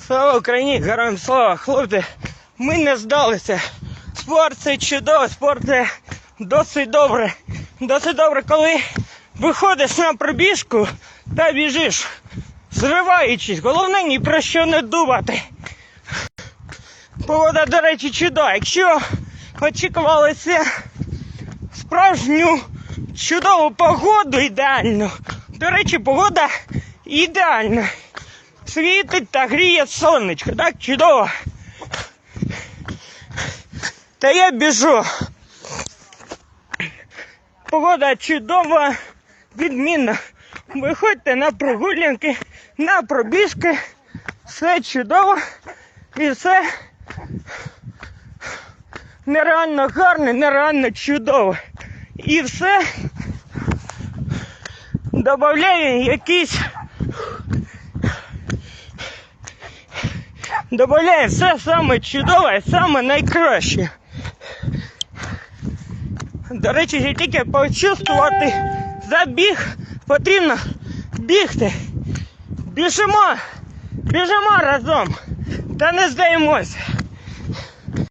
Слава Україні, героям слава, хлопці. Ми не здалися. Спорт це чудово, спорт це досить добре. Досить добре, коли виходиш на пробіжку та біжиш, зриваючись. Головне ні про що не думати. Погода, до речі, чудова. Якщо очікувалося справжню чудову погоду ідеальну. До речі, погода ідеальна. Світить та гріє сонечко, так чудово. Та я біжу. Погода чудова, відмінна. Виходьте на прогулянки, на пробіжки. Все чудово і все нереально гарне, нереально чудово. І все додає якийсь. Добавляє все саме чудове, саме найкраще. До речі, як тільки почувствувати забіг, потрібно бігти. Біжимо, біжимо разом та не здаємося.